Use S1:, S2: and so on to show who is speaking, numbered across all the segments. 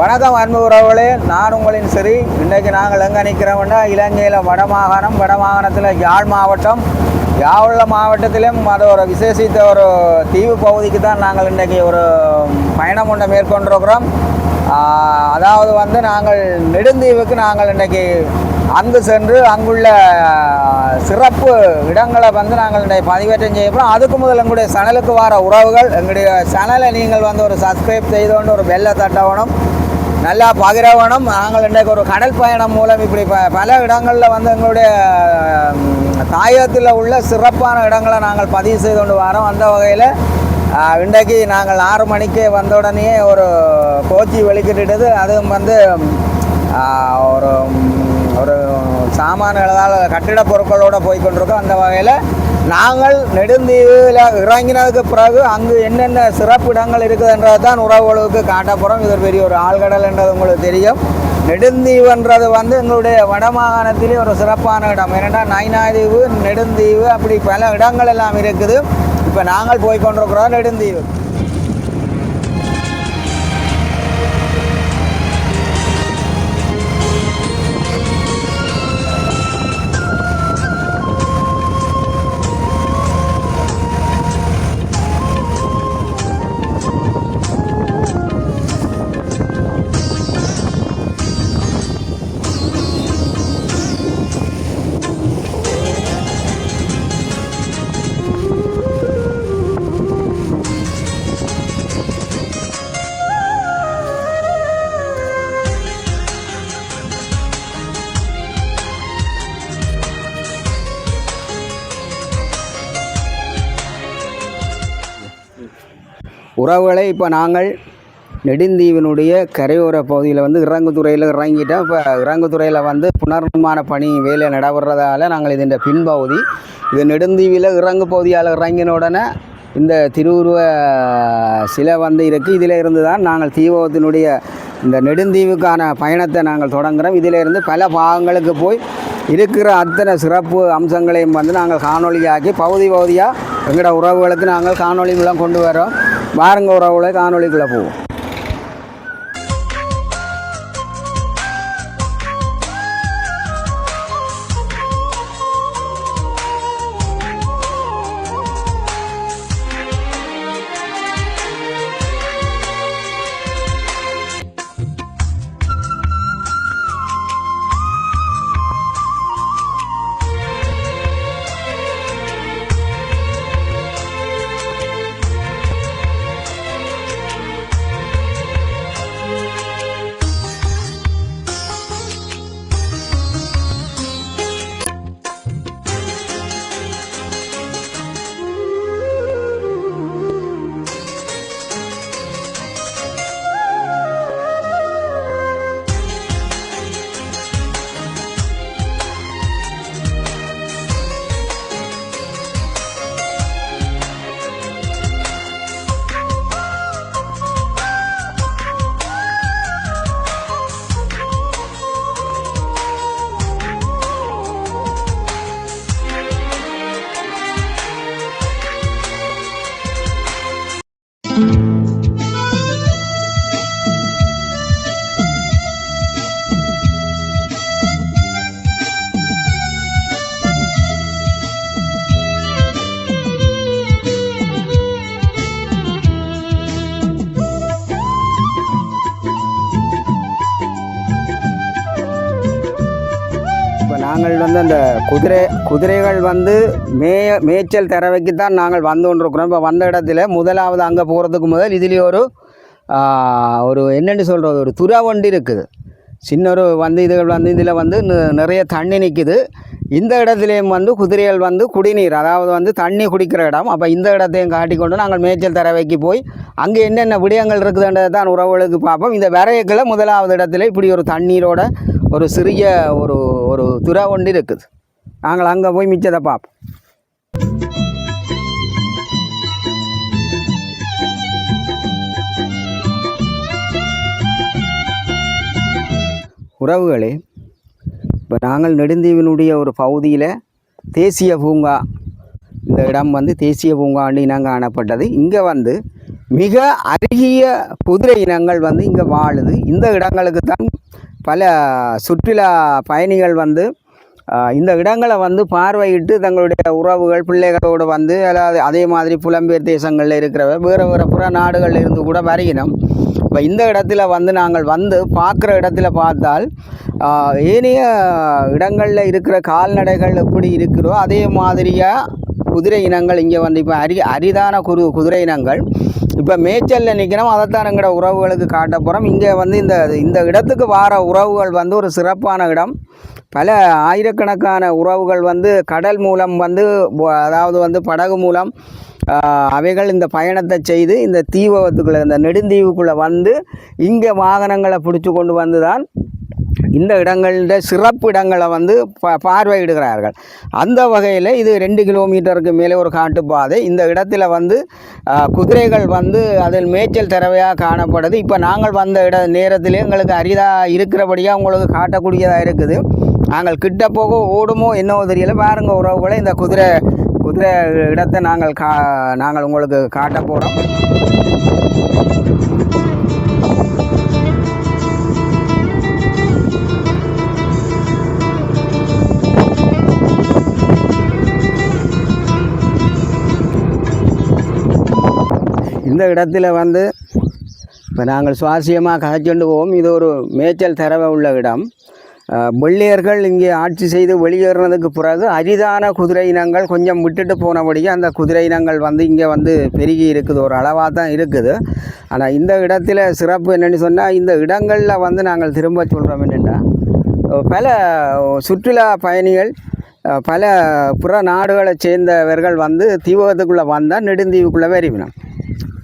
S1: வணக்கம் அன்பு உறவுகளே நான் உங்களின் சரி இன்றைக்கு நாங்கள் எங்கே நிற்கிறோம்னா இலங்கையில் வடமாகாணம் வடமாகாணத்தில் யாழ் மாவட்டம். யாழ்ல மாவட்டத்திலும் அது ஒரு விசேஷித்த ஒரு தீவு பகுதிக்கு தான் நாங்கள் இன்றைக்கி ஒரு பயணம் ஒன்றை மேற்கொண்டிருக்கிறோம். அதாவது வந்து நாங்கள் நெடுந்தீவுக்கு நாங்கள் இன்றைக்கி அங்கு சென்று அங்குள்ள சிறப்பு இடங்களை வந்து நாங்கள் இன்றைக்கு பதிவேற்றம் செய்யப்போம் அதுக்கு முதல் எங்களுடைய சேனலுக்கு வர உறவுகள் எங்களுடைய சேனலை நீங்கள் வந்து ஒரு சப்ஸ்கிரைப் செய்து கொண்டு ஒரு பெல்லை தட்டவணும் நல்லா பகிரவணும் நாங்கள் இன்றைக்கு ஒரு கடல் பயணம் மூலம் இப்படி ப பல இடங்களில் வந்து எங்களுடைய தாயத்தில் தாயகத்தில் உள்ள சிறப்பான இடங்களை நாங்கள் பதிவு செய்து கொண்டு வரோம். அந்த வகையில் இன்றைக்கு நாங்கள் ஆறு மணிக்கு வந்த உடனே ஒரு கோச்சி வெளிக்கிட்டுது அதுவும் வந்து ஒரு ஒரு சாமான கட்டிட பொருட்களோடு போய் கொண்டிருக்கோம். அந்த வகையில் நாங்கள் நெடுந்தீவில் இறங்கினதுக்கு பிறகு அங்கு என்னென்ன சிறப்பு இடங்கள் இருக்குதுன்றது தான் உறவுகளுக்கு காட்ட போகிறோம் இது பெரிய ஒரு ஆழ்கடல்ன்றது உங்களுக்கு தெரியும். நெடுந்தீவுன்றது வந்து எங்களுடைய வடமாகாணத்திலே ஒரு சிறப்பான இடம். ஏன்னா நைனாதீவு நெடுந்தீவு அப்படி பல இடங்கள் எல்லாம் இருக்குது. இப்போ நாங்கள் போய் கொண்டிருக்கிறோம் நெடுந்தீவு. உறவுகளை இப்போ நாங்கள் நெடுந்தீவினுடைய கரையோர பகுதியில் வந்து இறங்குதுறையில் இறங்கிட்டோம். இப்போ இறங்குதுறையில் வந்து புனர்நிர்மாண பணி வேலை நடைபெறதால நாங்கள் இதன் பின்பகுதி இது நெடுந்தீவில் இறங்கு பகுதியால் இறங்கின உடனே இந்த திருவுருவ சிலை வந்து இருக்குது இதில் இருந்து தான் நாங்கள் தீபத்தினுடைய இந்த நெடுந்தீவுக்கான பயணத்தை நாங்கள் தொடங்குகிறோம் இதில் இருந்து பல பாகங்களுக்கு போய் இருக்கிற அத்தனை சிறப்பு அம்சங்களையும் வந்து நாங்கள் காணொலியாக்கி பகுதி பகுதியாக எங்களோட உறவுகளுக்கு நாங்கள் காணொலி மூலம் கொண்டு வரோம் பாருங்க உறவுகளை காணொலிக்குள்ளே போவோம். நாங்கள் வந்து அந்த குதிரை குதிரைகள் வந்து மேய மேய்ச்சல் தரவைக்கு தான் நாங்கள் வந்து கொண்டிருக்கிறோம். இப்போ வந்த இடத்துல முதலாவது அங்கே போகிறதுக்கு முதல் இதுலேயே ஒரு ஒரு என்னென்னு சொல்கிறது ஒரு துறா வண்டி இருக்குது. சின்ன ஒரு வந்து இதுகள் வந்து இதில் வந்து நிறைய தண்ணி நிற்குது இந்த இடத்துலையும் வந்து குதிரைகள் வந்து குடிநீர் அதாவது வந்து தண்ணி குடிக்கிற இடம். அப்போ இந்த இடத்தையும் காட்டிக்கொண்டு நாங்கள் மேய்ச்சல் தரவைக்கு போய் அங்கே என்னென்ன விடயங்கள் இருக்குதுன்றதை தான் உறவுகளுக்கு பார்ப்போம். இந்த விரையக்கில் முதலாவது இடத்துல இப்படி ஒரு தண்ணீரோட ஒரு சிறிய ஒரு ஒரு துறா ஒன்று இருக்குது. நாங்கள் அங்கே போய் மிச்சத்தை பார்ப்போம். உறவுகளே இப்போ நாங்கள் நெடுந்தீவினுடைய ஒரு பகுதியில் தேசிய பூங்கா இந்த இடம் வந்து தேசிய பூங்காண்டு இனம் காணப்பட்டது இங்கே வந்து மிக அருகிய குதிரை இனங்கள் வந்து இங்கே வாழுது. இந்த இடங்களுக்கு தான் பல சுற்றுலா பயணிகள் வந்து இந்த இடங்களை வந்து பார்வையிட்டு தங்களுடைய உறவுகள் பிள்ளைகளோடு வந்து அதாவது அதே மாதிரி புலம்பெயர் தேசங்களில் இருக்கிறவ வேறு வேறு புற நாடுகளில் இருந்து கூட வருகிறோம் இப்போ இந்த இடத்துல வந்து நாங்கள் வந்து பார்க்குற இடத்துல பார்த்தால் ஏனைய இடங்களில் இருக்கிற கால்நடைகள் எப்படி இருக்கிறோ அதே மாதிரியாக குதிரை இனங்கள் இங்கே வந்து இப்போ அரி அரிதான குரு குதிரை இனங்கள். இப்போ மேய்ச்சலில் நிற்கிறோம் அதைத்தான் எங்களோட உறவுகளுக்கு காட்ட போகிறோம் இங்கே வந்து இந்த இந்த இடத்துக்கு வார உறவுகள் வந்து ஒரு சிறப்பான இடம். பல ஆயிரக்கணக்கான உறவுகள் வந்து கடல் மூலம் வந்து அதாவது வந்து படகு மூலம் அவைகள் இந்த பயணத்தை செய்து இந்த தீவகத்துக்குள்ளே இந்த நெடுந்தீவுக்குள்ளே வந்து இங்கே வாகனங்களை பிடிச்சி கொண்டு வந்து தான் இந்த இடங்களில் சிறப்பு இடங்களை வந்து பா பார்வையிடுகிறார்கள். அந்த வகையில் இது ரெண்டு கிலோமீட்டருக்கு மேலே ஒரு காட்டுப்பாதை. இந்த இடத்துல வந்து குதிரைகள் வந்து அதில் மேய்ச்சல் தரவையாக காணப்படுது. இப்போ நாங்கள் வந்த இட நேரத்தில் எங்களுக்கு அரிதாக இருக்கிறபடியாக உங்களுக்கு காட்டக்கூடியதாக இருக்குது. நாங்கள் கிட்ட போக ஓடுமோ என்னவோ தெரியல. பாருங்கள் உறவுகளை இந்த குதிரை குதிரை இடத்தை நாங்கள் கா நாங்கள் உங்களுக்கு காட்ட போகிறோம் இந்த இடத்துல வந்து இப்போ நாங்கள் சுவாரஸ்யமாக கதைச்சொண்டு போவோம். இது ஒரு மேய்ச்சல் தரவை உள்ள இடம். வெள்ளையர்கள் இங்கே ஆட்சி செய்து வெளியேறினதுக்கு பிறகு அரிதான குதிரை இனங்கள் கொஞ்சம் விட்டுட்டு போனபடியே அந்த குதிரை இனங்கள் வந்து இங்கே வந்து பெருகி இருக்குது. ஒரு அளவாக தான் இருக்குது. ஆனால் இந்த இடத்துல சிறப்பு என்னென்னு சொன்னால் இந்த இடங்களில் வந்து நாங்கள் திரும்ப சொல்கிறோம் என்னென்னா பல சுற்றுலா பயணிகள் பல புற நாடுகளை சேர்ந்தவர்கள் வந்து தீவகத்துக்குள்ளே வந்தால் நெடுந்தீவுக்குள்ளே வருவினோம்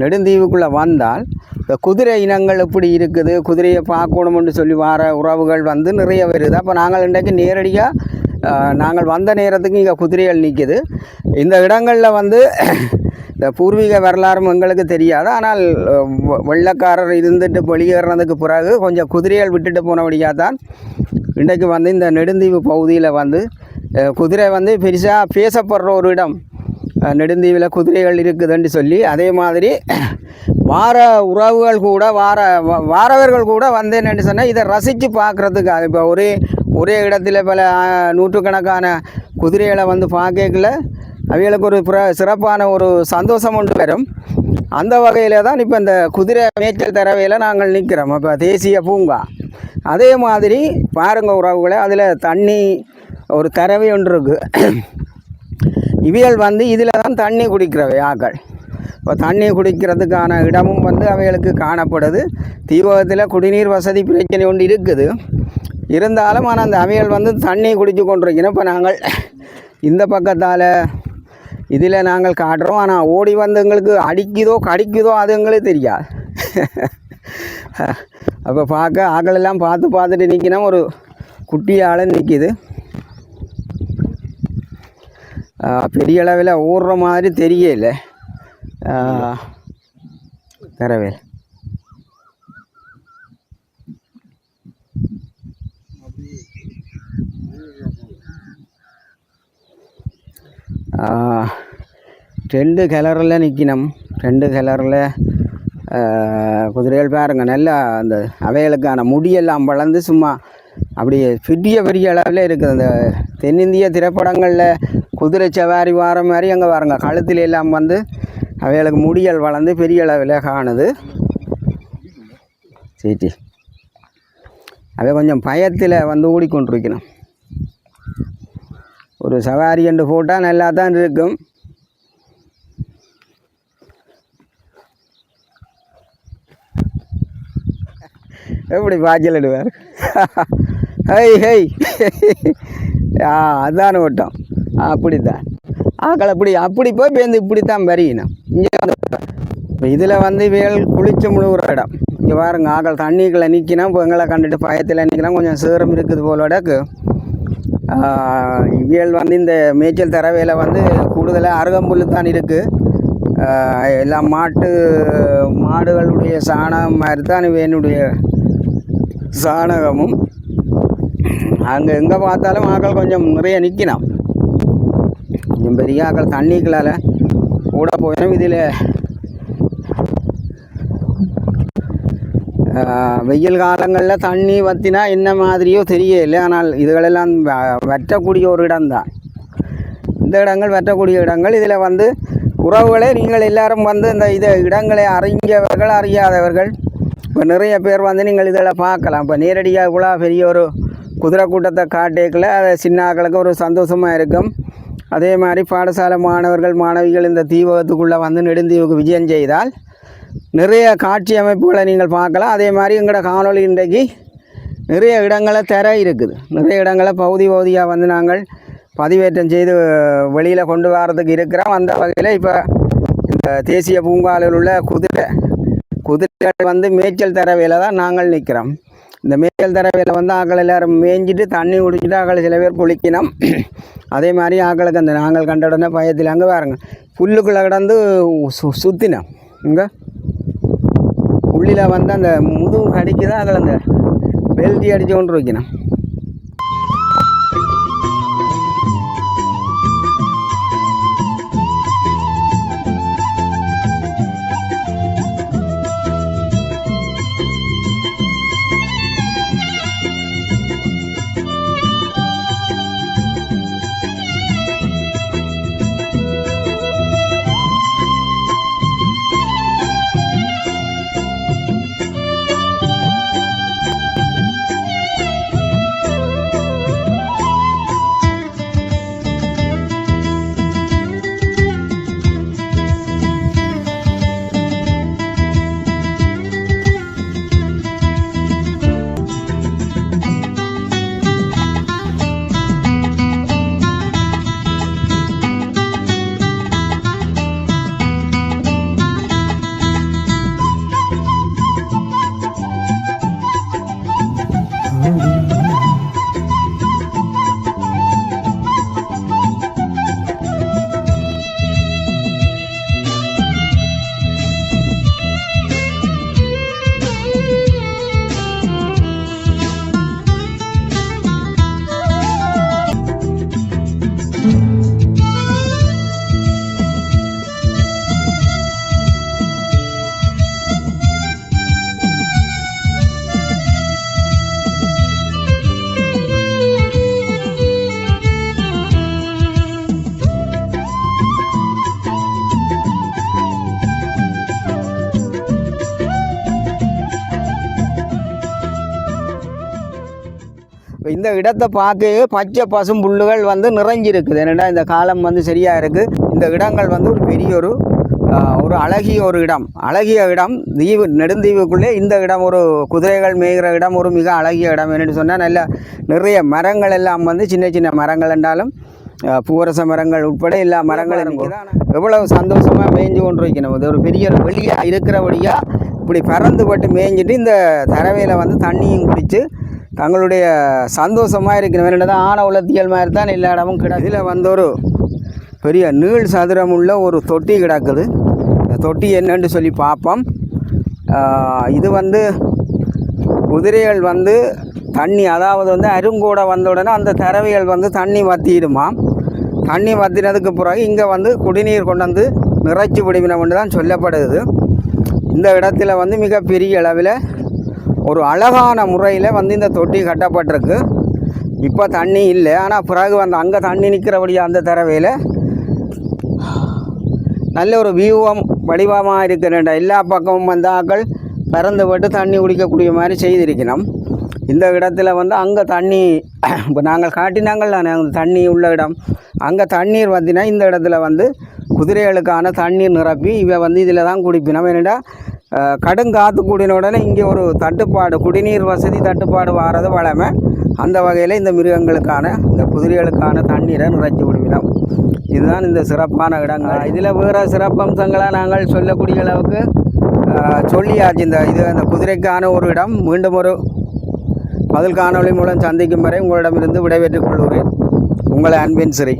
S1: நெடுந்தீவுக்குள்ளே வந்தால் இந்த குதிரை இனங்கள் எப்படி இருக்குது குதிரையை பார்க்கணும்னு சொல்லி வர உறவுகள் வந்து நிறைய வருது. அப்போ நாங்கள் இன்றைக்கு நேரடியாக நாங்கள் வந்த நேரத்துக்கு இங்கே குதிரைகள் நிற்கிது இந்த இடங்களில் வந்து இந்த பூர்வீக வரலாறும் எங்களுக்கு தெரியாது. ஆனால் வெள்ளக்காரர் இருந்துட்டு வெளியேறினதுக்கு பிறகு கொஞ்சம் குதிரைகள் விட்டுட்டு போனபடியாக தான் இன்றைக்கு வந்து இந்த நெடுந்தீவு பகுதியில் வந்து குதிரை வந்து பெருசாக பேசப்படுற ஒரு இடம். நெடுந்தீவில் குதிரைகள் இருக்குதுன்னு சொல்லி அதே மாதிரி வார உறவுகள் கூட வார வ- வாரவர்கள் கூட வந்து என்னென்னு சொன்னால் இதை ரசித்து பார்க்குறதுக்காக இப்போ ஒரே ஒரே இடத்துல பல நூற்றுக்கணக்கான குதிரைகளை வந்து பார்க்கல அவைகளுக்கு ஒரு புற சிறப்பான ஒரு சந்தோஷம் ஒன்று வரும். அந்த வகையில் தான் இப்போ இந்த குதிரை மேய்ச்சல் தரவையில் நாங்கள் நிற்கிறோம் இப்போ தேசிய பூங்கா. அதே மாதிரி பாருங்க உறவுகளை அதில் தண்ணி ஒரு தரவை ஒன்று இருக்குது இவியல் வந்து இதில் தான் தண்ணி குடிக்கிறவை ஆக்கள் இப்போ தண்ணி குடிக்கிறதுக்கான இடமும் வந்து அவைகளுக்கு காணப்படுது. தீபகத்தில் குடிநீர் வசதி பிரச்சனை ஒன்று இருக்குது. இருந்தாலும் ஆனால் அந்த அவைகள் வந்து தண்ணி குடித்து கொண்டிருக்கணும் இப்போ நாங்கள் இந்த பக்கத்தால் இதில் நாங்கள் காட்டுறோம். ஆனால் ஓடி வந்து எங்களுக்கு அடிக்குதோ கடிக்குதோ அது எங்களுக்கு தெரியாது. அப்போ பார்க்க ஆக்களெல்லாம் பார்த்து பார்த்துட்டு நிற்கணும் ஒரு குட்டி நிற்கிது பெரிய அளவில் ஓடுற மாதிரி தெரியல. தரவே. ரெண்டு கலரில் நிற்கணும் ரெண்டு கலரில் குதிரைகள் பாருங்க நல்லா அந்த அவைகளுக்கான முடியெல்லாம் வளர்ந்து சும்மா அப்படியே பெரிய பெரிய அளவில் இருக்குது. அந்த தென்னிந்திய திரைப்படங்களில் குதிரை சவாரி வார மாதிரி அங்கே வரங்க கழுத்தில் எல்லாம் வந்து அவைகளுக்கு முடியல் வளர்ந்து பெரிய அளவில் காணுது. சீட்டி அவை கொஞ்சம் பயத்தில் வந்து ஓடிக்கொண்டிருக்கணும். ஒரு சவாரி என்று போட்டால் நல்லா தான் இருக்கும். எப்படி பாய்ச்சல் இடுவார்? High high. ஆ அதான் ஓட்டம். அப்படித்தான். ஆக்கள் அப்படி அப்படி போய் பேருந்து இப்படி தான் வரையணும் இங்கே வந்து இதில் வந்து வேல் குளிச்சு முழுகிற இடம். இங்கே பாருங்க ஆக்கள் தண்ணிக்குள்ளே நிற்கினா இப்போ எங்களை கண்டுட்டு பயத்தில் நிற்கலாம் கொஞ்சம் சேரம் இருக்குது போலோடக்கு இவியல் வந்து இந்த மேய்ச்சல் தரவையில் வந்து கூடுதலாக அருகம்புல் தான் இருக்குது எல்லாம் மாட்டு மாடுகளுடைய சாணம் மாதிரி தான் இவனுடைய சாணகமும் அங்கே எங்கே பார்த்தாலும் ஆக்கள் கொஞ்சம் நிறைய நிற்கணும். கொஞ்சம் பெரிய ஆக்கள் தண்ணிக்களால் கூட போயிடும். இதில் வெயில் காலங்களில் தண்ணி வற்றினா என்ன மாதிரியோ தெரியல. ஆனால் இதுகளெல்லாம் வ- வற்றக்கூடிய ஒரு இடம்தான். இந்த இடங்கள் வற்றக்கூடிய இடங்கள். இதில் வந்து உறவுகளே நீங்கள் எல்லாரும் வந்து இந்த இதை இடங்களை அறிஞ்சவர்கள் அறியாதவர்கள். இப்போ நிறைய பேர் வந்து நீங்கள் இதில் பார்க்கலாம். இப்போ நேரடியாக கூட பெரிய ஒரு குதிரை கூட்டத்தை காட்டேக்கில். அது சின்னாக்களுக்கு ஒரு சந்தோஷமாக இருக்கும். அதே மாதிரி பாடசாலை மாணவர்கள் மாணவிகள் இந்த தீபகத்துக்குள்ளே வந்து நெடுந்தீவுக்கு விஜயம் செய்தால் நிறைய காட்சி அமைப்புகளை நீங்கள் பார்க்கலாம். அதே மாதிரி எங்களோட காணொளி இன்றைக்கு நிறைய இடங்களை திற இருக்குது. நிறைய இடங்களை பகுதி பகுதியாக வந்து நாங்கள் பதிவேற்றம் செய்து வெளியில் கொண்டு வரதுக்கு இருக்கிறோம். அந்த வகையில் இப்போ இந்த தேசிய பூங்காவில் உள்ள குதிரை குதிரைகள் வந்து மேய்ச்சல் தரவையில் தான் நாங்கள் நிற்கிறோம் இந்த மேய்ச்சல் தரவையில் வந்து ஆக்கள் எல்லோரும் மேய்ஞ்சிட்டு தண்ணி குடிச்சிட்டு ஆக்கள் சில பேர் குளிக்கணும் அதே மாதிரி ஆக்களுக்கு அந்த நாங்கள் கண்ட உடனே பயத்தில் அங்கே பாருங்க புல்லுக்குள்ளே கிடந்து சு சுற்றினோம் இங்கே உள்ளில் வந்து அந்த முதுகு கடிக்குதான் அதில் அந்த பெல்ட்டி அடித்து கொண்டு வைக்கணும் இப்போ இந்த இடத்தை பார்க்க பச்சை பசும் புல்லுகள் வந்து நிறைஞ்சிருக்குது. என்னடா இந்த காலம் வந்து சரியாக இருக்குது இந்த இடங்கள் வந்து ஒரு பெரிய ஒரு ஒரு அழகிய ஒரு இடம். அழகிய இடம். தீவு நெடுந்தீவுக்குள்ளே இந்த இடம் ஒரு குதிரைகள் மேய்கிற இடம் ஒரு மிக அழகிய இடம். என்னென்னு சொன்னால் நல்ல நிறைய மரங்கள் எல்லாம் வந்து சின்ன சின்ன மரங்கள் என்றாலும் பூவரச மரங்கள் உட்பட எல்லா மரங்களும் எவ்வளவு சந்தோஷமாக மேய்ஞ்சு கொண்டு வைக்கணும் இது ஒரு பெரிய வெளியாக இருக்கிறபடியாக இப்படி பறந்து பட்டு மேய்ஞ்சிட்டு இந்த தரவையில் வந்து தண்ணியும் குடித்து தங்களுடைய சந்தோஷமாக இருக்கிற வேறு தான் ஆன உலத்தியல் மாதிரி தான் எல்லா இடமும் கிடக்கு. இதில் வந்து ஒரு பெரிய நீள் சதுரம் உள்ள ஒரு தொட்டி கிடக்குது. இந்த தொட்டி என்னன்னு சொல்லி பார்ப்போம் இது வந்து குதிரைகள் வந்து தண்ணி அதாவது வந்து அருங்கூட வந்த உடனே அந்த தரவைகள் வந்து தண்ணி வற்றிடுமாம் தண்ணி வற்றினதுக்கு பிறகு இங்கே வந்து குடிநீர் கொண்டு வந்து நிறைச்சி விடுவினம்னு தான் சொல்லப்படுது. இந்த இடத்துல வந்து மிகப்பெரிய அளவில் ஒரு அழகான முறையில் வந்து இந்த தொட்டி கட்டப்பட்டிருக்கு. இப்போ தண்ணி இல்லை. ஆனால் பிறகு வந்து அங்கே தண்ணி நிற்கிறபடியாக அந்த தரவையில் நல்ல ஒரு வியூவம் வடிவமாக இருக்கிற எல்லா பக்கமும் வந்து ஆக்கள் பறந்து போட்டு தண்ணி குடிக்கக்கூடிய மாதிரி செய்திருக்கணும். இந்த இடத்துல வந்து அங்கே தண்ணி இப்போ நாங்கள் காட்டினாங்கள் நான் அந்த தண்ணி உள்ள இடம். அங்கே தண்ணீர் வந்தினா இந்த இடத்துல வந்து குதிரைகளுக்கான தண்ணீர் நிரப்பி இவன் வந்து இதில் தான் குடிப்பினோம். ஏன்னா கடுங்காற்று கூடின உடனே இங்கே ஒரு தட்டுப்பாடு குடிநீர் வசதி தட்டுப்பாடு வாரது வளமை அந்த வகையில் இந்த மிருகங்களுக்கான இந்த குதிரைகளுக்கான தண்ணீரை நிறைச்சி விடுவினோம் இதுதான் இந்த சிறப்பான இடங்கள். இதில் வேறு சிறப்பம்சங்களாக நாங்கள் சொல்லக்கூடிய அளவுக்கு சொல்லியாச்சு. இந்த இது அந்த குதிரைக்கான ஒரு இடம். மீண்டும் ஒரு பதில் காணொளி மூலம் சந்திக்கும் வரை உங்களிடமிருந்து விடைபெற்றுக் கொள்கிறேன். உங்களை அன்பின் சிறை.